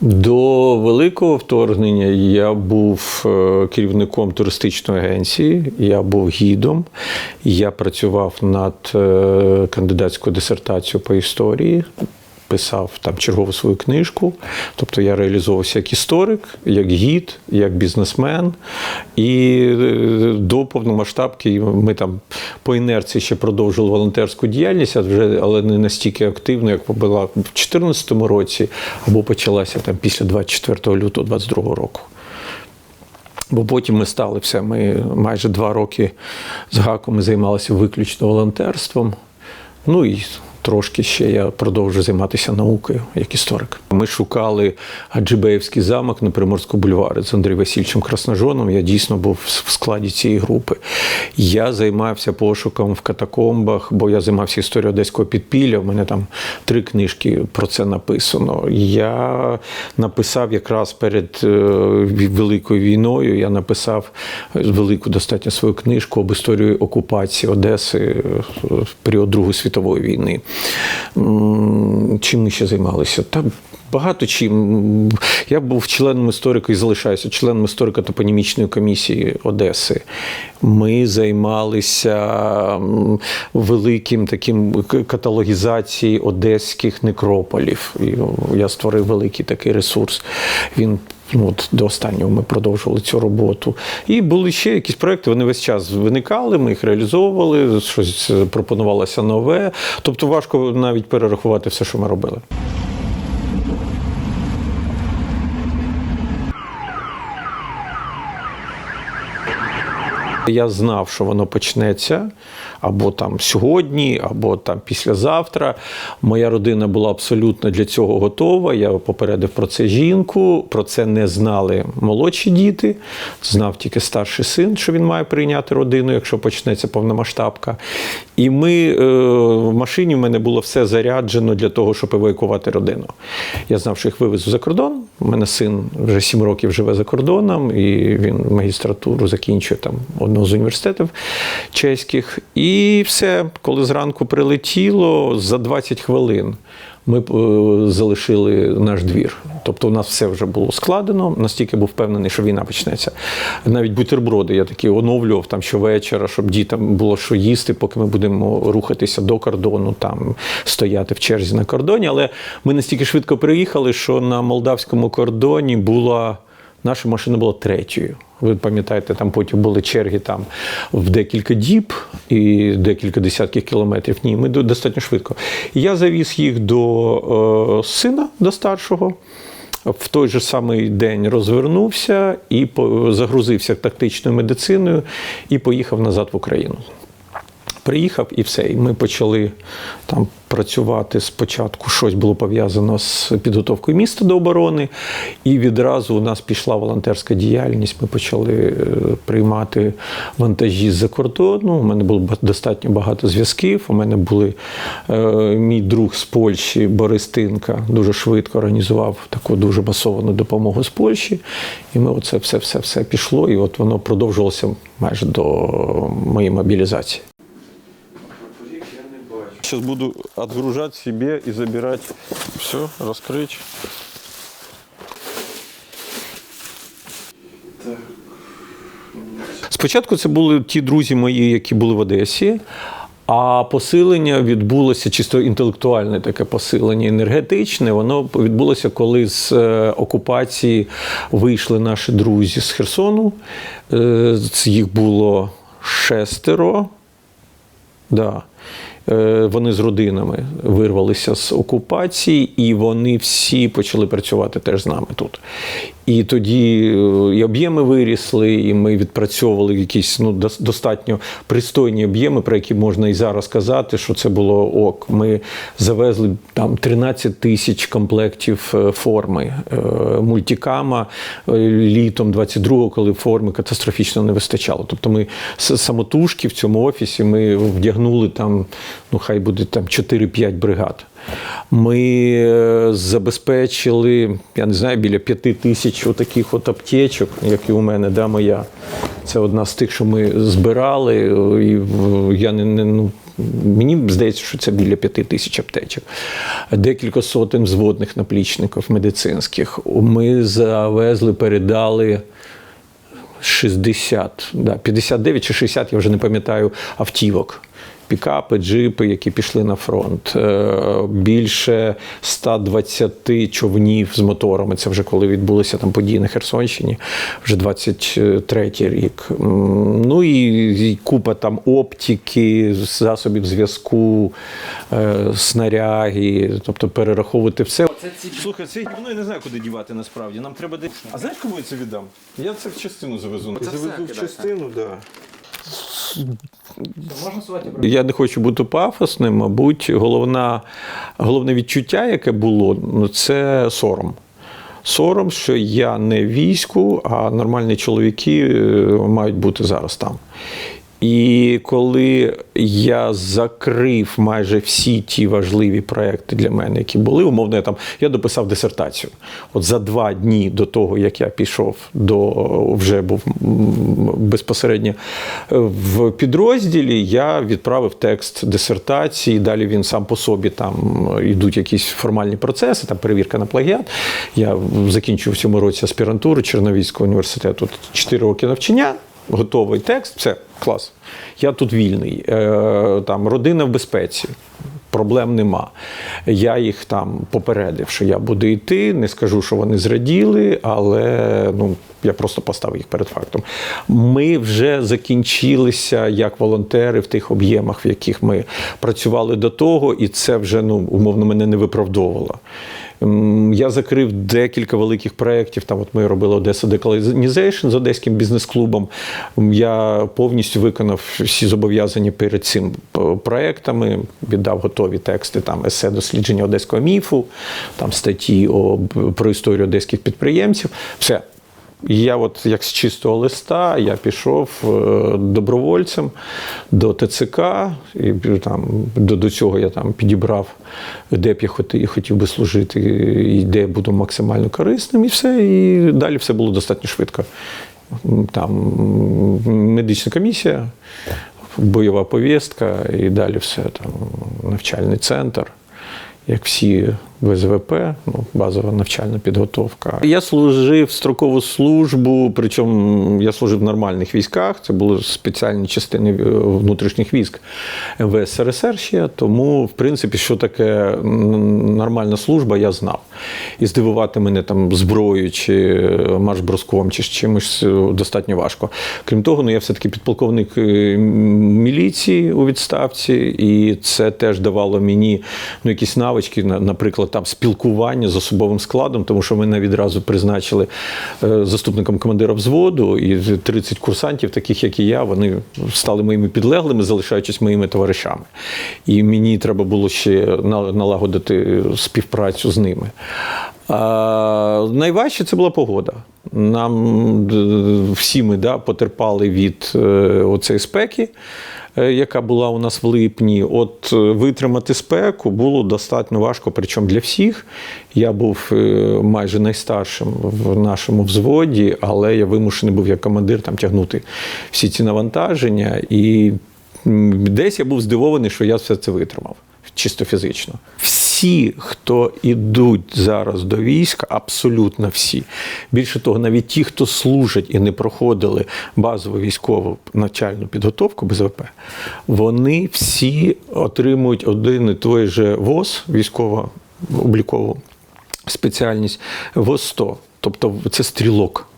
До великого вторгнення я був е, керівником туристичної агенції, я був гідом, я працював над е, кандидатською дисертацією по історії. Писав там чергову свою книжку, тобто я реалізовувався як історик, як гід, як бізнесмен. І е, до повномасштабки ми там по інерції ще продовжували волонтерську діяльність, але не настільки активно, як була в 2014 році, або почалася там після 24 лютого 2022 року. Бо потім ми стали все. Ми майже два роки з гаком займалися виключно волонтерством. Ну і трошки ще я продовжую займатися наукою як історик. Ми шукали Аджибеївський замок на Приморському бульварі з Андрієм Васильовичем Красножоном. Я дійсно був в складі цієї групи. Я займався пошуком в катакомбах, бо я займався історією одеського підпілля. У мене там три книжки про це написано. Я написав якраз перед е, Великою війною. Я написав велику достатньо свою книжку об історії окупації Одеси е, в період Другої світової війни. Чим ми ще займалися? Та багато чим. Я був членом історика і залишаюся членом історико-топонімічної комісії Одеси. Ми займалися великим таким каталогізацією одеських некрополів. Я створив великий такий ресурс. Він Ну, от до останнього ми продовжували цю роботу. І були ще якісь проекти, вони весь час виникали, ми їх реалізовували, щось пропонувалося нове. Тобто важко навіть перерахувати все, що ми робили. Я знав, що воно почнеться або там сьогодні, або там післязавтра. Моя родина була абсолютно для цього готова. Я попередив про це жінку. Про це не знали молодші діти. Знав тільки старший син, що він має прийняти родину, якщо почнеться повномасштабка. І ми е, в машині в мене було все заряджено для того, щоб евакувати родину. Я знав, що їх вивезу за кордон. У мене син вже сім років живе за кордоном, і він магістратуру закінчує там одного з університетів чеських. І все, коли зранку прилетіло, за 20 хвилин ми е, залишили наш двір. Тобто у нас все вже було складено, настільки був впевнений, що війна почнеться. Навіть бутерброди я такі оновлював там щовечора, щоб дітям було що їсти, поки ми будемо рухатися до кордону, там стояти в черзі на кордоні. Але ми настільки швидко приїхали, що на молдавському кордоні була наша машина була третьою. Ви пам'ятаєте, там потім були черги там в декілька діб і декілька десятків кілометрів. Ні, ми достатньо швидко. Я завіз їх до е, сина, до старшого. В той же самий день розвернувся і загрузився тактичною медициною і поїхав назад в Україну. Приїхав і все. І ми почали там працювати спочатку. Щось було пов'язано з підготовкою міста до оборони, і відразу у нас пішла волонтерська діяльність. Ми почали е, приймати вантажі з-за кордону. У мене було достатньо багато зв'язків. У мене були е, мій друг з Польщі Борис Тинка дуже швидко організував таку дуже масовану допомогу з Польщі. І ми оце все, все, все пішло, і от воно продовжувалося майже до моєї мобілізації. Сейчас буду отгружать себе и забирать. Все, раскрыть. Спочатку це були ті друзі мої, які були в Одесі. А посилення відбулося чисто інтелектуальне таке посилення енергетичне. Воно відбулося, коли з е, окупації вийшли наші друзі з Херсону. Е, Їх було шестеро. Да. Е, Вони з родинами вирвалися з окупації, і вони всі почали працювати теж з нами тут. І тоді е, і об'єми вирісли, і ми відпрацьовували якісь ну, дос- достатньо пристойні об'єми, про які можна і зараз казати, що це було ок. Ми завезли там 13 тисяч комплектів е, форми е, мультикама літом 22-го, коли форми катастрофічно не вистачало. Тобто ми самотужки в цьому офісі ми вдягнули там, ну хай буде там 4-5 бригад. Ми е, забезпечили, я не знаю, біля п'яти тисяч отаких от аптечок, як і у мене, да, моя. Це одна з тих, що ми збирали. е, І я не, не, ну, Мені здається, що це біля п'яти тисяч аптечок, декілька сотень взводних наплічників медицинських. Ми завезли, передали 60, да, 59 чи 60, я вже не пам'ятаю, автівок. Пікапи, джипи, які пішли на фронт. Е, Більше 120 човнів з моторами. Це вже коли відбулися там події на Херсонщині, вже 23-й рік. Ну і купа там оптики, засобів зв'язку, е, снаряги, тобто перераховувати все. Слухай, це ну, я не знаю, куди дівати насправді. Нам треба де. А знаєш, кому я це віддам? Я це в частину завезу. Це завезу в частину, так. Да. Я не хочу бути пафосним, мабуть, головна, головне відчуття, яке було, ну, це сором. Сором, що я не війську, а нормальні чоловіки е, мають бути зараз там. І коли я закрив майже всі ті важливі проекти для мене, які були, умовно, я там я дописав дисертацію. От за два дні до того, як я пішов до вже був безпосередньо е, в підрозділі, я відправив текст дисертації. Далі він сам по собі там йдуть якісь формальні процеси, там перевірка на плагіат. Я закінчив в цьому році аспірантуру Черновійського університету. 4 роки навчання готовий текст, все, клас. Я тут вільний. Е, там родина в безпеці. Проблем нема. Я їх там попередив, що я буду йти. Не скажу, що вони зраділи, але ну, я просто поставив їх перед фактом. Ми вже закінчилися як волонтери в тих об'ємах, в яких ми працювали до того, і це вже ну, умовно мене не виправдовувало. М, Я закрив декілька великих проєктів. Там от ми робили Одеса Деколонізейшн з одеським бізнес-клубом. Я повністю виконав всі зобов'язані перед цим проєктами, проектами, віддав готові тексти, там есе дослідження одеського міфу, там статті про історію одеських підприємців. Все. Я, от як з чистого листа, я пішов е, добровольцем до ТЦК, і там до, до цього я там підібрав, де б я хотів, хотів би служити, і де буду максимально корисним, і все. І далі все було достатньо швидко. Там медична комісія, бойова повістка, і далі все там навчальний центр як всі ВЗВП, ну, базова навчальна підготовка. Я служив строкову службу, причому я служив в нормальних військах. Це були спеціальні частини е, внутрішніх військ МВС РСР ще. Тому, в принципі, що таке нормальна служба, я знав. І здивувати мене там зброєю чи марш-броском, чи чимось е, достатньо важко. Крім того, ну я все-таки підполковник е, міліції у відставці, і це теж давало мені ну, якісь навички, наприклад, там спілкування з особовим складом, тому що мене відразу призначили е, заступником командира взводу, і 30 курсантів, таких як і я, вони стали моїми підлеглими, залишаючись моїми товаришами. І мені треба було ще налагодити співпрацю з ними. А, найважче це була погода. Нам всі ми да, потерпали від е, оцеї спеки, е, яка була у нас в липні. От е, витримати спеку було достатньо важко, причому для всіх. Я був е, майже найстаршим в нашому взводі, але я вимушений був як командир там тягнути всі ці навантаження. І десь я був здивований, що я все це витримав чисто фізично. Всі, хто ідуть зараз до війська, абсолютно всі. Більше того, навіть ті, хто служать і не проходили базову військову навчальну підготовку БЗВП, вони всі отримують один і той же ВОЗ, військово-облікову спеціальність ВОЗ 100. Тобто це стрілок.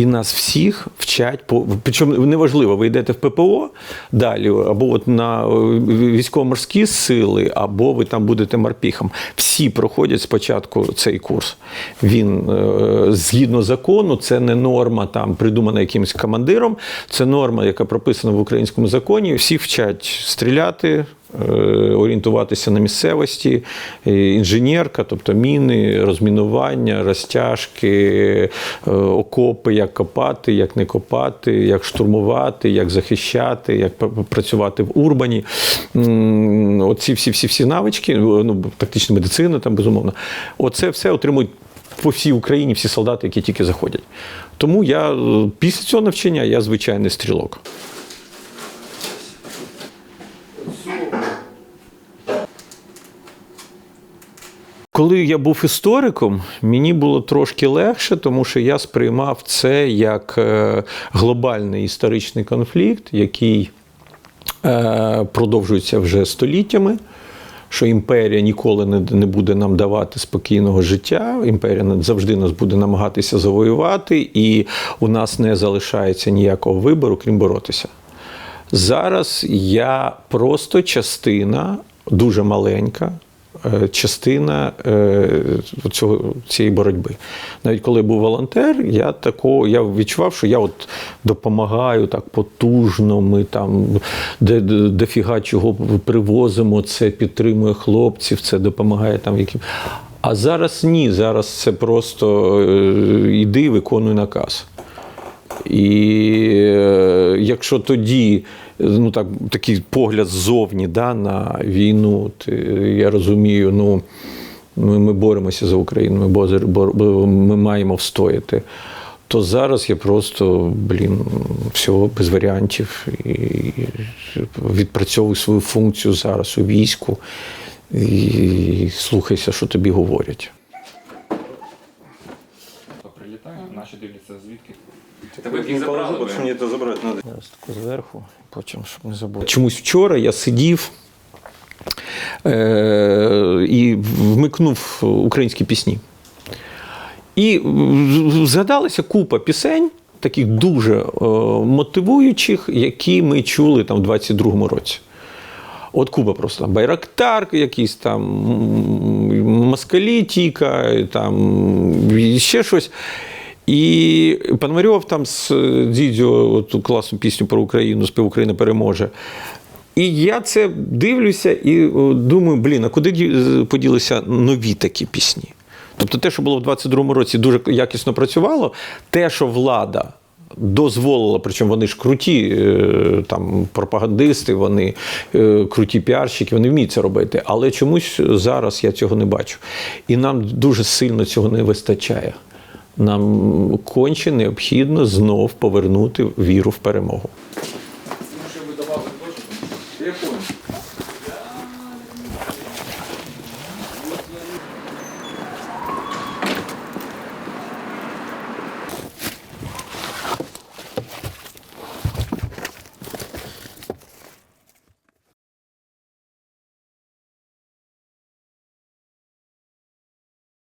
І нас всіх вчать по причому неважливо, ви йдете в ППО далі, або от на е, військово-морські сили, або ви там будете морпіхом. Всі проходять спочатку цей курс. Він е, згідно закону, це не норма там придумана якимось командиром. Це норма, яка прописана в українському законі. Всіх вчать стріляти. Е, Орієнтуватися на місцевості, інженерка, тобто міни, розмінування, розтяжки, е, окопи, як копати, як не копати, як штурмувати, як захищати, як працювати в урбані. Оці всі всі всі навички, ну тактична медицина, там безумовно. Оце все отримують по всій Україні всі солдати, які тільки заходять. Тому я е, після цього навчання я звичайний стрілок. Коли я був істориком, мені було трошки легше, тому що я сприймав це як е, глобальний історичний конфлікт, який е, продовжується вже століттями. Що імперія ніколи не, не буде нам давати спокійного життя. Імперія завжди нас буде намагатися завоювати, і у нас не залишається ніякого вибору, крім боротися. Зараз я просто частина, дуже маленька. Е, Частина е, цього, цієї боротьби. Навіть коли був волонтер, я такого я відчував, що я от допомагаю так потужно. Ми там де, чого привозимо, це підтримує хлопців, це допомагає там яким. А зараз ні. Зараз це просто е, іди, виконуй наказ. І е, якщо тоді ну так, такий погляд ззовні да, на війну, то я розумію, ну ми, ми боремося за Україну, ми, бо- бо- бо ми маємо встояти. То зараз я просто, блін, всього без варіантів і відпрацьовую свою функцію зараз у війську і слухайся, що тобі говорять. Прилітає, наші дивляться звідки. Тебе їх забрали, бо мені це забрати треба. Зараз таку зверху, потім, щоб не забути. Чомусь вчора я сидів е- і вмикнув українські пісні. І згадалася купа пісень, таких дуже е, мотивуючих, які ми чули там в 22-му році. От Куба просто там Байрактар, якийсь там м, москалі тіка, там ще щось. І Пономарьов там з Дідзьо ту класну пісню про Україну, спів Україна переможе. І я це дивлюся і думаю, блін, а куди поділися нові такі пісні? Тобто те, що було в 22-му році, дуже якісно працювало, те, що влада дозволила, причому вони ж круті е, там, пропагандисти, вони е, круті піарщики, вони вміють це робити. Але чомусь зараз я цього не бачу. І нам дуже сильно цього не вистачає. Нам конче необхідно знов повернути віру в перемогу. Тому ви давали точку.